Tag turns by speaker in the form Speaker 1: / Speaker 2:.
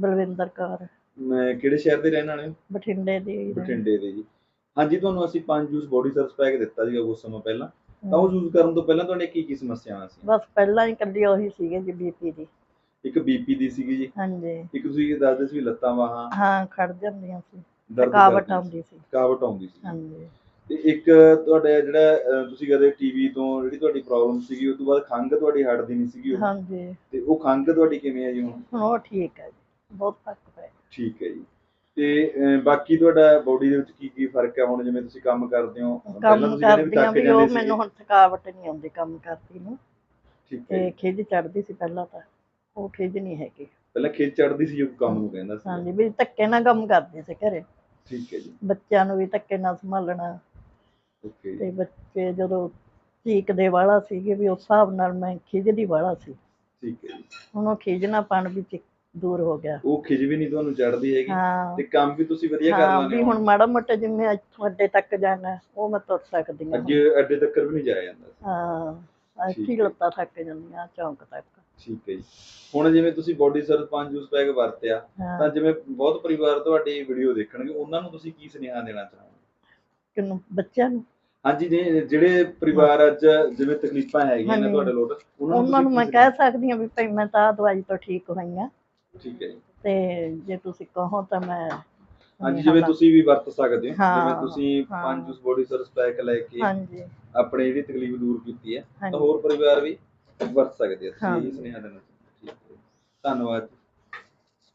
Speaker 1: ਬਲਵਿੰਦਰ ਕੌਰ।
Speaker 2: ਮੈਂ ਕਿਹੜੇ ਸ਼ਹਿਰ ਦੇ ਰਹਿਣ ਵਾਲੇ ਹੋ?
Speaker 1: ਬਠਿੰਡੇ ਦੀ ਹੀ।
Speaker 2: ਬਠਿੰਡੇ ਦੇ ਜੀ। ਹਾਂਜੀ ਤੁਹਾਨੂੰ ਅਸੀਂ ਪੰਜ ਜੂਸ ਬੋਡੀ ਸਰਵਿਸ ਪੈਕ ਦਿੱਤਾ ਸੀਗਾ ਕੁਝ ਸਮਾਂ ਪਹਿਲਾਂ। ਤਾਂ ਉਹ ਯੂਜ਼ ਕਰਨ ਤੋਂ ਪਹਿਲਾਂ ਤੁਹਾਡੇ ਕੀ ਕੀ ਸਮੱਸਿਆਵਾਂ ਸੀ?
Speaker 1: ਬਸ ਪਹਿਲਾਂ ਹੀ ਕੱਲੀ ਉਹੀ ਸੀਗੇ ਜੀ ਬੀਪੀ ਦੀ।
Speaker 2: ਇੱਕ ਬੀਪੀ ਦੀ ਸੀਗੀ ਜੀ।
Speaker 1: ਹਾਂਜੀ।
Speaker 2: ਇੱਕ ਤੁਸੀਂ ਇਹ ਦੱਸਦੇ ਸੀ ਵੀ ਲੱਤਾਂ ਬਾਹਾਂ।
Speaker 1: ਹਾਂ ਖੜ ਜਾਂਦੀਆਂ ਸੀ।
Speaker 2: ਦਰਦ
Speaker 1: ਥਕਾਵਟ
Speaker 2: ਕਰਦੀਆਂ ਸੀ,
Speaker 1: ਆਉਂਦੀ ਸੀ।
Speaker 2: ਥਕਾਵਟ ਆਉਂਦੀ ਸੀ।
Speaker 1: ਹਾਂਜੀ।
Speaker 2: ਤੇ ਇੱਕ ਤੁਹਾਡਾ ਜਿਹੜਾ ਅਹ, ਤੁਸੀਂ ਕਦੇ ਟੀਵੀ ਤੋਂ ਜਿਹੜੀ ਤੁਹਾਡੀ ਪ੍ਰੋਬਲਮ ਸੀਗੀ ਉਸ ਤੋਂ ਬਾਅਦ ਖੰਘ ਤੁਹਾਡੀ ਹਟਦੀ ਨਹੀਂ ਸੀਗੀ ਉਹ।
Speaker 1: ਹਾਂਜੀ।
Speaker 2: ਤੇ ਉਹ ਖੰਘ ਤੁਹਾਡੀ ਕਿਵੇਂ ਜੀ ਹੁਣ?
Speaker 1: ਹੁਣ ਉਹ ਠੀਕ ਹੈ ਜੀ। ਬਹੁਤ ਫ਼ਰਕ ਪਿਆ
Speaker 2: ਠੀਕ ਹੈ ਜੀ। ਤੇ ਅਹ, ਬਾਕੀ ਤੁਹਾਡਾ ਬੋਡੀ ਦੇ ਵਿੱਚ ਕੀ ਕੀ ਫ਼ਰਕ ਹੈ? ਹੁਣ ਜਿਵੇਂ ਤੁਸੀਂ ਕੰਮ ਕਰਦੇ ਹੋ ਪਹਿਲਾਂ
Speaker 1: ਕੰਮ
Speaker 2: ਤੁਸੀਂ ਕਹਿੰਦੇ ਥੱਕ
Speaker 1: ਵੀ ਉਹ
Speaker 2: ਜਾਂਦੇ ਸੀਗੇ।
Speaker 1: ਮੈਨੂੰ ਹੁਣ ਥਕਾਵਟ ਨਹੀਂ ਆਉਂਦੀ ਕੰਮ ਕਰਦੀ ਨੂੰ।
Speaker 2: ਠੀਕ ਹੈ
Speaker 1: ਤੇ
Speaker 2: ਜੀ।
Speaker 1: ਖਿਜ ਚੜਦੀ ਸੀ ਪਹਿਲਾਂ ਤਾਂ। ਉਹ ਖਿਜ ਨਹੀਂ ਹੈਗੀ।
Speaker 2: ਪਹਿਲਾਂ ਖੇਤ ਚੜਦੀ ਸੀ ਜੋ ਕੰਮ ਨੂੰ ਕਹਿੰਦਾ ਸੀ।
Speaker 1: ਹਾਂਜੀ ਵੀ ਧੱਕੇ ਨਾਲ ਕੰਮ ਕਰਦੀ ਸੀ ਘਰੇ।
Speaker 2: ਠੀਕ ਹੈ ਜੀ।
Speaker 1: ਬੱਚਿਆਂ ਨੂੰ ਵੀ ਧੱਕੇ ਨਾਲ ਸੰਭਾਲਣਾ।
Speaker 2: ਓਕੇ।
Speaker 1: ਤੇ ਬੱਚੇ ਜਦੋਂ ਚੀਕਦੇ ਵਾਲਾ ਸੀਗੇ ਵੀ ਉਸ ਹਿਸਾਬ ਨਾਲ ਮੈਂ ਖਿਜਦੀ ਵਾਲਾ ਸੀ।
Speaker 2: ਠੀਕ ਹੈ ਜੀ।
Speaker 1: ਹੁਣ ਉਹ ਖਿਜਣਾਪਣ ਵੀ ਚ- ਦੂਰ ਹੋ ਗਿਆ।
Speaker 2: ਉਹ ਖਿਜ ਵੀ ਨਹੀਂ ਤੁਹਾਨੂੰ ਚੜਦੀ ਹੈਗੀ।
Speaker 1: ਹਾਂ।
Speaker 2: ਤੇ ਕੰਮ ਵੀ ਤੁਸੀਂ ਵਧੀਆ ਕਰ
Speaker 1: ਹਾਂ
Speaker 2: ਲੈਂਦੇ
Speaker 1: ਵੀ
Speaker 2: ਹੋ।
Speaker 1: ਹੁਣ ਮਾੜਾ ਮੋਟਾ ਜਿਵੇਂ ਅੱਜ ਤੁਹਾਡੇ ਤੱਕ ਜਾਣਾ ਉਹ ਮੈਂ ਤੁਰ ਸਕਦੀ ਹਾਂ।
Speaker 2: ਅੱਗੇ ਅੱਡੇ ਤੱਕ ਵੀ ਨਹੀਂ ਜਾਇਆ ਜਾਂਦਾ ਸੀ।
Speaker 1: ਹਾਂ
Speaker 2: ਠੀਕ
Speaker 1: ਅੱਛੀ
Speaker 2: ਹੈ।
Speaker 1: ਲੱਤਾਂ ਥੱਕ ਜਾਂਦੀਆਂ ਚੌਂਕ ਤੱਕ।
Speaker 2: ਠੀਕ ਹੈ ਜੀ। ਹੁਣ ਜਿਵੇਂ ਤੁਸੀਂ ਬੋਡੀ ਸਰਵ ਪੰਜ ਜੂਸ ਪੈਕ ਵਰਤਿਆ ਤਾਂ ਜਿਵੇਂ ਬਹੁਤ ਪਰਿਵਾਰ ਤੁਹਾਡੀ ਵੀਡੀਓ ਦੇਖਣਗੇ ਉਹਨਾਂ ਨੂੰ ਤੁਸੀਂ ਕੀ ਸੁਨੇਹਾ ਦੇਣਾ ਚਾਹੋਗੇ?
Speaker 1: ਕਿਨੂੰ ਬੱਚਿਆਂ ਨੂੰ?
Speaker 2: ਹਾਂਜੀ ਜੇ- ਜਿਹੜੇ ਪਰਿਵਾਰ ਅੱਜ ਜਿਵੇਂ ਤਕਲੀਫਾਂ ਹੈਗੀਆਂ ਨੇ
Speaker 1: ਹਾਂਜੀ।
Speaker 2: ਤੁਹਾਡੇ ਲੋਟ
Speaker 1: ਉਹਨਾਂ ਨੂੰ ਮੈਂ ਕਹਿ ਸਕਦੀ ਹਾਂ ਵੀ ਭਾਈ ਮੈਂ ਤਾਂ ਆਹ ਦਵਾਈ ਤੋਂ ਠੀਕ ਹੋਈ ਹਾਂ।
Speaker 2: ਠੀਕ ਹੈ ਜੀ।
Speaker 1: ਤੇ ਜੇ ਤੁਸੀਂ ਕਹੋ ਤਾਂ ਮੈਂ
Speaker 2: ਹਾਂਜੀ ਜਿਵੇਂ ਤੁਸੀਂ ਵੀ ਵਰਤ ਸਕਦੇ ਹੋ। ਜਿਵੇਂ ਤੁਸੀਂ। ਪੰਜ ਜੂਸ ਬੋਡੀ ਸਰਵਿਸ ਪੈਕ ਲੈ ਕੇ
Speaker 1: ਹਾਂਜੀ।
Speaker 2: ਆਪਣੀ ਜਿਹੜੀ ਤਕਲੀਫ ਦੂਰ ਕੀਤੀ ਹੈ ਤਾਂ ਹੋਰ ਪਰਿਵਾਰ ਵੀ ਵਰਤ ਸਕਦੇ ਆ। ਤੁਸੀਂ। ਇਹ ਸੁਨੇਹਾ ਦੇਣਾ ਧੰਨਵਾਦ